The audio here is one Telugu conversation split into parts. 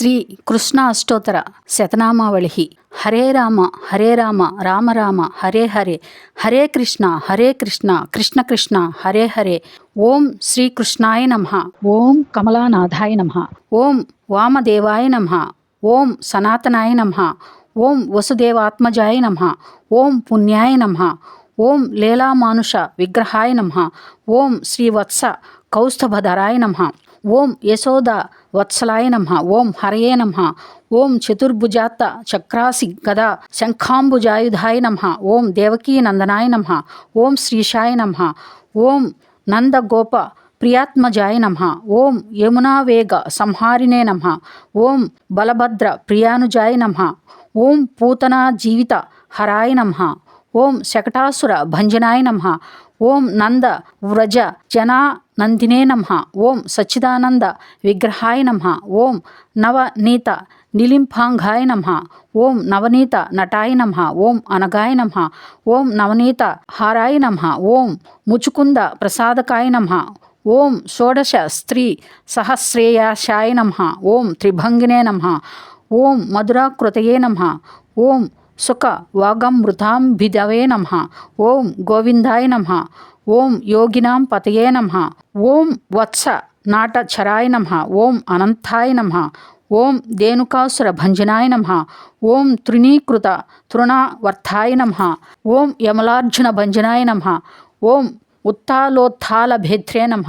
శ్రీ కృష్ణ అష్టోత్తర శతనామావళి హరే రామ హరే రామ రామ రామ హరే హరే హరే కృష్ణ హరే కృష్ణ కృష్ణ కృష్ణ హరే హరే. ఓం శ్రీకృష్ణాయ నమ. ఓం కమలానాథాయ నమ. ఓం వామదేవాయ నమ. ఓం సనాతనాయ నమ. ఓం వసుదేవాత్మజాయ నమ. ఓం పుణ్యాయ నమ. ఓం లీలామానుష విగ్రహాయ నమ. ఓం శ్రీవత్స కౌస్తభధరాయ నమ. ఓం యశోద వత్సలాయ నమ ఓం హరయే నమ ఓం చతుర్భుజాత్త చక్రాసి గదా శంఖాంబుజాయుధాయ నమ ఓం దేవకీ నందనాయ నమ ఓం శ్రీషాయ నమ ఓం నందగోప ప్రియాత్మజాయ నమ ఓం యమునావేగ సంహారిణే నమ ఓం బలభద్ర ప్రియానుజాయ నమ ఓం పూతనా జీవిత హరాయ నమ ఓం శకటాసుర భంజనాయ నమ ఓం నంద వ్రజ జనా నందినే నమ ఓం సచ్చిదానంద విగ్రహాయ నమ ఓం నవనీత నిలింఫాంఘాయ నమ ఓం నవనీత నటాయ నమ ఓం అనగాయ నమ ఓం నవనీత హారాయ నమ ఓం ముచుకుంద ప్రసాదకాయ నమ ఓం షోడశ స్త్రీ సహస్రేయాశాయ నమ ఓం త్రిభంగినే నమ ఓం మధురాకృతయే నమ ఓం సుఖ వాగమృతాంభిదవే నమ. ఓం గోవిందాయ నమ. ఓం యోగినాం పతయే నమ. ఓం వత్స నాటచరాయ నమ. ఓం అనంతాయ నమ. ఓం దేనుకాసుర భంజనాయ నమ. ఓం తృణీకృత తృణవర్తాయ నమ. ఓం యమలార్జున భంజనాయ నమ. ఓం ఉత్తాలోత్థాలభేద్రే నమ.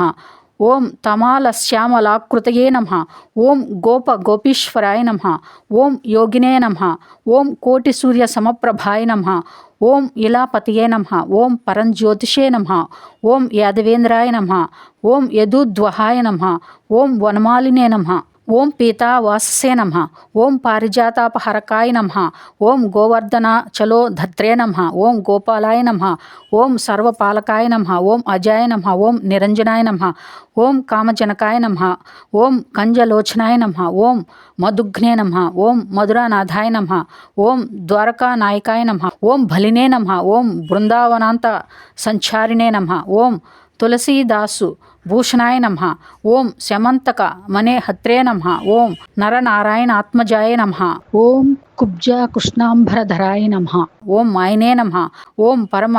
ఓం తమాలశ్యామలాకృతయే నమ. ఓం గోప గోపీశ్వరాయ నమ. ఓం యోగినే నమ. ఓం కోటి సూర్య సమప్రభాయ నమ. ఓం ఇలాపతియే నమ. ఓం పరంజ్యోతిషే నమ. ఓం యాదవేంద్రాయ నమ. ఓం యదుద్వహాయ నమ. ఓం వనమాలినే నమ. ఓం పీతా వాససే నమ ఓం పారిజాతాపహరకాయ నమ ఓం గోవర్ధన చలో ధత్రే నమ ఓం గోపాలాయ నమ ఓం సర్వపాలకాయ నమ ఓం అజాయ నమ ఓం నిరంజనాయ నమ ఓం కామజనకాయ నమ ఓం కంజలోచనాయ నమ ఓం మధుఘ్నే నమ ఓం మధురానాథాయ నమ ఓం ద్వారకానాయకాయ నమ ఓం బలినే నమ ఓం బృందావనాంత సంచారిణే నమ ఓం తులసీదాసు భూషణాయ నమ ఓం శమంతక మనే హత్రే నమ ఓం నరనారాయణ ఆత్మజాయ నమ ఓం కుబ్జా కృష్ణాంబరధరాయ నమ ఓం మాయనే నమ ఓం పరమ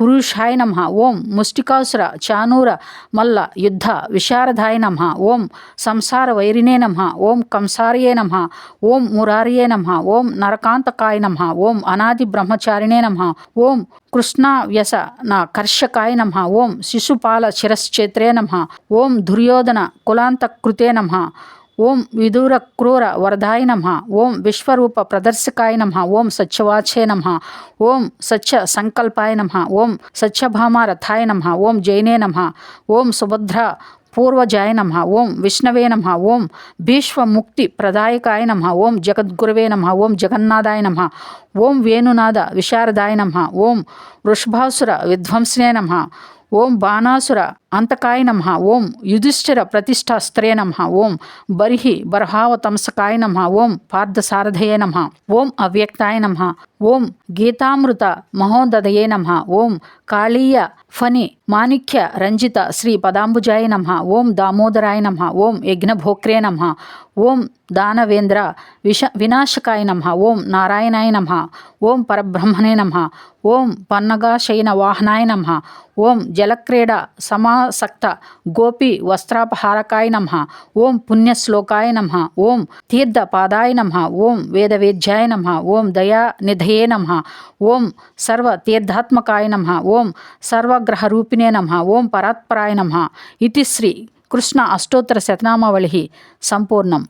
పురుషాయ నమ. ఓం ముష్టికాసుర చానూర మల్ల యుద్ధ విశారదాయ నమ. ఓం సంసార వైరినే నమ. ఓం కంసారియే నమ. ఓం మురారియే నమ. ఓం నరకాంతకాయ నమ. ఓం అనాది బ్రహ్మచారిణే నమ. ఓం కృష్ణ వ్యస నా కర్షకాయ నమ. ఓం శిశుపాల శిరశ్చేత్రే నమ. ఓం దుర్యోధన కులాంతకృతే నమ. ఓం విదూర క్రూర వరదాయ నమ ఓం విశ్వరూప ప్రదర్శకాయ నమ ఓం సత్యవాచే నమ ఓం సత్య సంకల్పాయ నమ ఓం సత్యభామ రథాయ నమ ఓం జైనే నమ ఓం సుభద్ర పూర్వజాయ నమ ఓం విష్ణవే నమ ఓం భీష్వముక్తి ప్రదాయకాయ నమ ఓం జగద్గురవే నమ ఓం జగన్నాథాయ నమ ఓం వేణునాథ విశారదాయ నమ ఓం వృషభాసుర విధ్వంసనే నమ ఓం బాణాసుర అంతకాయ నమ ఓం యుధిష్ఠిర ప్రతిష్టాస్త్రే నమ ఓం బర్హి బర్హావతంసకాయ నమ ఓం పార్థసారథయే నమ ఓం అవ్యక్తాయ నమ ఓం గీతామృత మహోదదయే నమ ఓం కాళీయ ఫణి మాణిక్య రంజిత శ్రీ పదాంబుజాయ నమ ఓం దామోదరాయ నమ ఓం యజ్ఞభోక్రే నమ ఓం దానవేంద్ర విష వినాశకాయ నమ ఓం నారాయణాయ నమ ఓం పరబ్రహ్మణే నమ ఓం పన్నగాశయన వాహనాయ నమ ఓం జలక్రీడ సమా సమాసక్త గోపి వస్త్రాపహారకాయ నమ. ఓం పుణ్యశ్లోకాయ నమ. ఓం తీర్థపాదాయ నమ. ఓం వేదవేద్యాయ నమ. ఓం దయానిధయే నమ. ఓం సర్వతీర్థాత్మకాయ నమ. ఓం సర్వగ్రహరూపిణే నమ. ఓం పరాత్పరాయ నమ. ఇది శ్రీ కృష్ణ అష్టోత్తర శతనామావళి సంపూర్ణం.